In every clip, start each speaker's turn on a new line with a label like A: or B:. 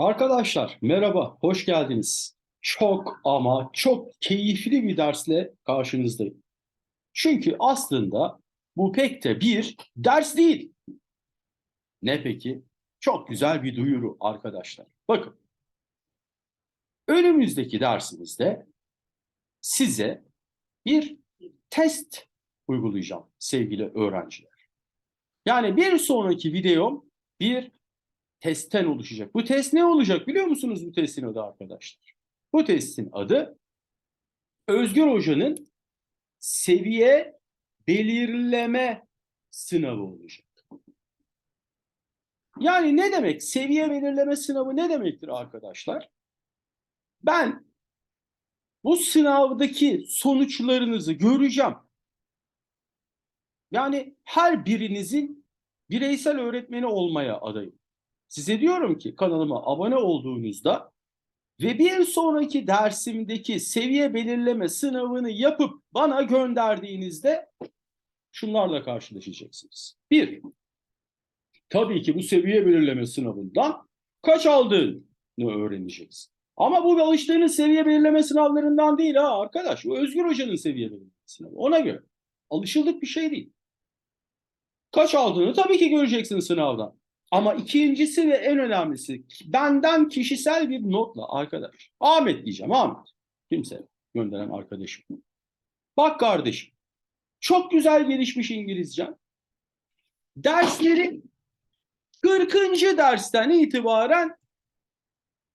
A: Arkadaşlar merhaba, hoş geldiniz. Çok ama çok keyifli bir dersle karşınızdayım. Çünkü aslında bu pek de bir ders değil. Ne peki? Çok güzel bir duyuru arkadaşlar. Bakın. Önümüzdeki dersimizde size bir test uygulayacağım sevgili öğrenciler. Yani bir sonraki videom bir testten oluşacak. Bu test ne olacak biliyor musunuz bu testin adı arkadaşlar? Bu testin adı Özgür Hoca'nın seviye belirleme sınavı olacak. Yani ne demek? Seviye belirleme sınavı ne demektir arkadaşlar? Ben bu sınavdaki sonuçlarınızı göreceğim. Yani her birinizin bireysel öğretmeni olmaya adayım. Size diyorum ki kanalıma abone olduğunuzda ve bir sonraki dersimdeki seviye belirleme sınavını yapıp bana gönderdiğinizde şunlarla karşılaşacaksınız. Bir, tabii ki bu seviye belirleme sınavından kaç aldığını öğreneceksin. Ama bu alıştığınız seviye belirleme sınavlarından değil ha arkadaş. O Özgür Hoca'nın seviye belirleme sınavı. Ona göre. Alışıldık bir şey değil. Kaç aldığını tabii ki göreceksin sınavdan. Ama ikincisi ve en önemlisi benden kişisel bir notla arkadaş. Ahmet diyeceğim Ahmet. Kimse gönderen arkadaşım. Bak kardeşim. Çok güzel gelişmiş İngilizcen. Dersleri 40. dersten itibaren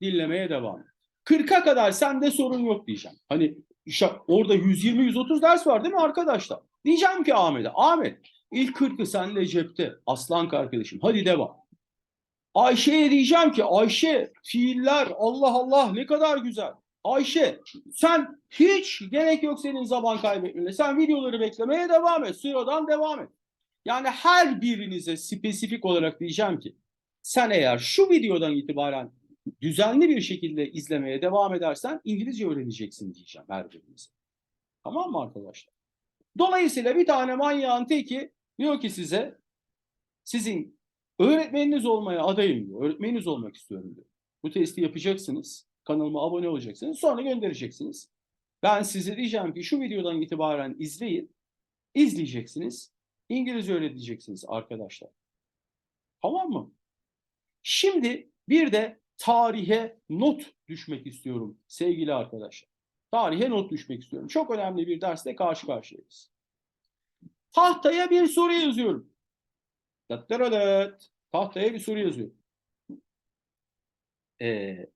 A: dinlemeye devam et. 40'a kadar sende sorun yok diyeceğim. Hani işte orada 120-130 ders var değil mi arkadaşlar? Diyeceğim ki Ahmet'e, Ahmet ilk 40'ı senle cepte. Aslan kardeşim hadi devam. Ayşe'ye diyeceğim ki Ayşe fiiller Allah Allah ne kadar güzel. Ayşe sen hiç gerek yok senin zaman kaybetmene. Sen videoları beklemeye devam et. Sıradan devam et. Yani her birinize spesifik olarak diyeceğim ki sen eğer şu videodan itibaren düzenli bir şekilde izlemeye devam edersen İngilizce öğreneceksin diyeceğim her birinize. Tamam mı arkadaşlar? Dolayısıyla bir tane manyağın teki diyor ki size sizin öğretmeniniz olmaya adayım diyor. Öğretmeniniz olmak istiyorum diyor. Bu testi yapacaksınız. Kanalıma abone olacaksınız. Sonra göndereceksiniz. Ben size diyeceğim ki şu videodan itibaren izleyin. İzleyeceksiniz. İngilizce öğreteceksiniz arkadaşlar. Tamam mı? Şimdi bir de tarihe not düşmek istiyorum sevgili arkadaşlar. Tarihe not düşmek istiyorum. Çok önemli bir dersle karşı karşıyayız. Tahtaya bir soru yazıyorum. Dattaradat. Tahtaya bir soru yazıyorum. Ee,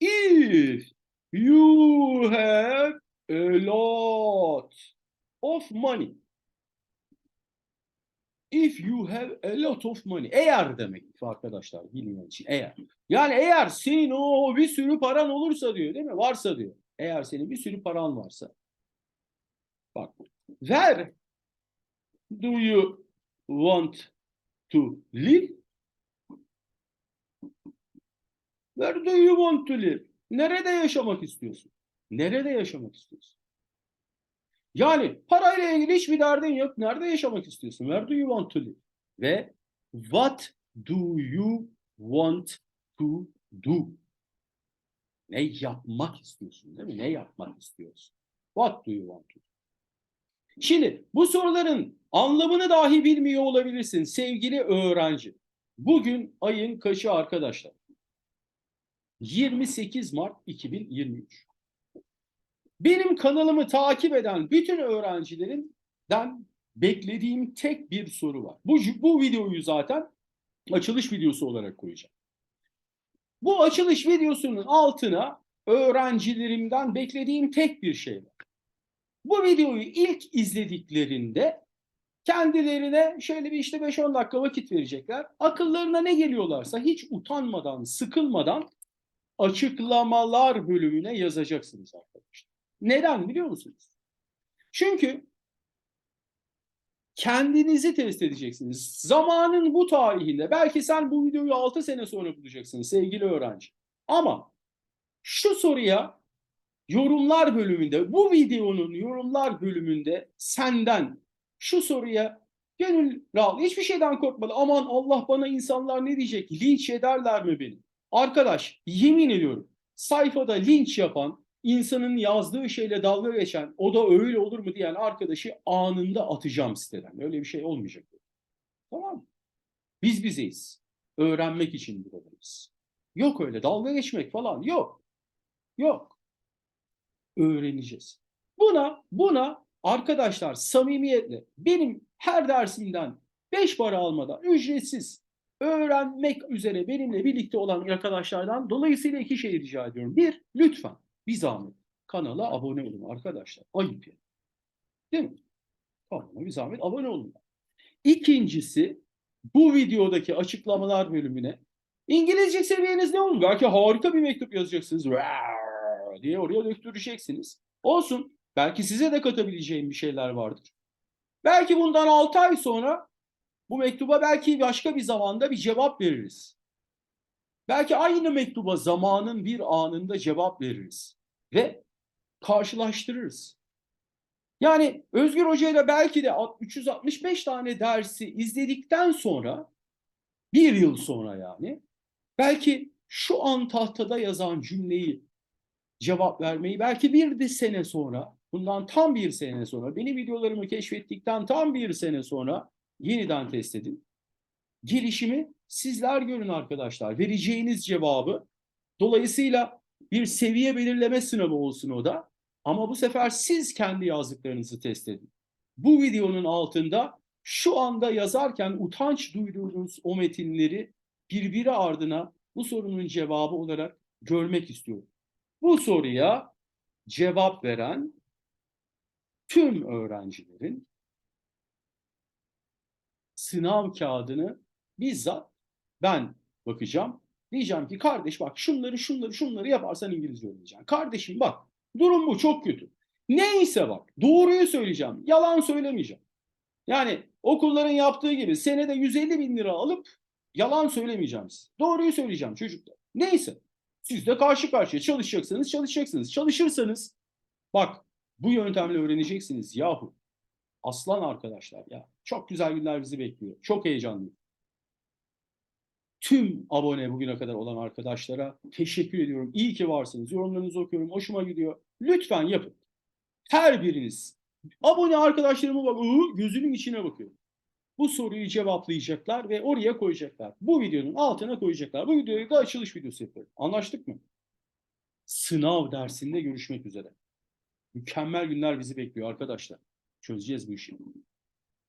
A: if you have a lot of money If you have a lot of money. Eğer demek arkadaşlar bilmeyen için eğer. Yani eğer senin o bir sürü paran olursa diyor değil mi? Varsa diyor. Eğer senin bir sürü paran varsa. Bak. Where do you want to live? Where do you want to live? Nerede yaşamak istiyorsun? Nerede yaşamak istiyorsun? Yani parayla ilgili hiçbir derdin yok. Nerede yaşamak istiyorsun? Where do you want to live? Ve what do you want to do? Ne yapmak istiyorsun değil mi? Ne yapmak istiyorsun? What do you want to do? Şimdi bu soruların anlamını dahi bilmiyor olabilirsin sevgili öğrenci. Bugün ayın kaçı arkadaşlar? 28 Mart 2023. Benim kanalımı takip eden bütün öğrencilerinden beklediğim tek bir soru var. Bu, bu videoyu zaten açılış videosu olarak koyacağım. Bu açılış videosunun altına öğrencilerimden beklediğim tek bir şey var. Bu videoyu ilk izlediklerinde kendilerine şöyle bir işte 5-10 dakika vakit verecekler. Akıllarına ne geliyorlarsa hiç utanmadan, sıkılmadan açıklamalar bölümüne yazacaksınız arkadaşlar. Neden biliyor musunuz? Çünkü kendinizi test edeceksiniz. Zamanın bu tarihinde belki sen bu videoyu 6 sene sonra bulacaksın sevgili öğrenci. Ama şu soruya yorumlar bölümünde bu videonun yorumlar bölümünde senden şu soruya gönül al. Hiçbir şeyden korkmadı. Aman Allah bana insanlar ne diyecek? Linç ederler mi beni? Arkadaş yemin ediyorum sayfada linç yapan, insanın yazdığı şeyle dalga geçen, o da öyle olur mu diyen arkadaşı anında atacağım siteden. Öyle bir şey olmayacak. Tamam? Biz bizeyiz. Öğrenmek için buradayız. Yok öyle dalga geçmek falan yok. Yok. Öğreneceğiz. Buna buna arkadaşlar samimiyetle benim her dersimden 5 para almadan ücretsiz öğrenmek üzere benimle birlikte olan arkadaşlardan dolayısıyla iki şey rica ediyorum. Bir, lütfen bir zahmet kanala abone olun arkadaşlar. Ayıp ya. Değil mi? Kanala bir zahmet abone olun. İkincisi bu videodaki açıklamalar bölümüne İngilizce seviyeniz ne olur? Belki harika bir mektup yazacaksınız. Raa diye oraya döktüreceksiniz. Olsun. Belki size de katabileceğim bir şeyler vardır. Belki bundan 6 ay sonra bu mektuba belki başka bir zamanda bir cevap veririz. Belki aynı mektuba zamanın bir anında cevap veririz. Ve karşılaştırırız. Yani Özgür Hoca ile belki de 365 tane dersi izledikten sonra bir yıl sonra yani belki şu an tahtada yazan cümleyi cevap vermeyi belki bir de sene sonra bundan tam bir sene sonra benim videolarımı keşfettikten tam bir sene sonra yeniden test edin. Gelişimi sizler görün arkadaşlar. Vereceğiniz cevabı dolayısıyla bir seviye belirleme sınavı olsun o da. Ama bu sefer siz kendi yazdıklarınızı test edin. Bu videonun altında şu anda yazarken utanç duyduğunuz o metinleri birbiri ardına bu sorunun cevabı olarak görmek istiyorum. Bu soruya cevap veren tüm öğrencilerin sınav kağıdını bizzat ben bakacağım. Diyeceğim ki kardeş bak şunları şunları şunları yaparsan İngilizce öğreneceksin. Kardeşim bak durum bu çok kötü. Neyse bak doğruyu söyleyeceğim. Yalan söylemeyeceğim. Yani okulların yaptığı gibi senede 150 bin lira alıp yalan söylemeyeceğim. Doğruyu söyleyeceğim çocuklar. Neyse. Siz de karşı karşıya çalışacaksınız, çalışacaksınız. Çalışırsanız bak bu yöntemle öğreneceksiniz yahu. Aslan arkadaşlar ya. Çok güzel günler bizi bekliyor. Çok heyecanlıyım. Tüm abone bugüne kadar olan arkadaşlara teşekkür ediyorum. İyi ki varsınız. Yorumlarınızı okuyorum. Hoşuma gidiyor. Lütfen yapın. Her biriniz. Abone arkadaşlarıma bak. gözünün içine bakıyorum. Bu soruyu cevaplayacaklar ve oraya koyacaklar. Bu videonun altına koyacaklar. Bu videoyu da açılış videosu yapıyorum. Anlaştık mı? Sınav dersinde görüşmek üzere. Mükemmel günler bizi bekliyor arkadaşlar. Çözeceğiz bu işi.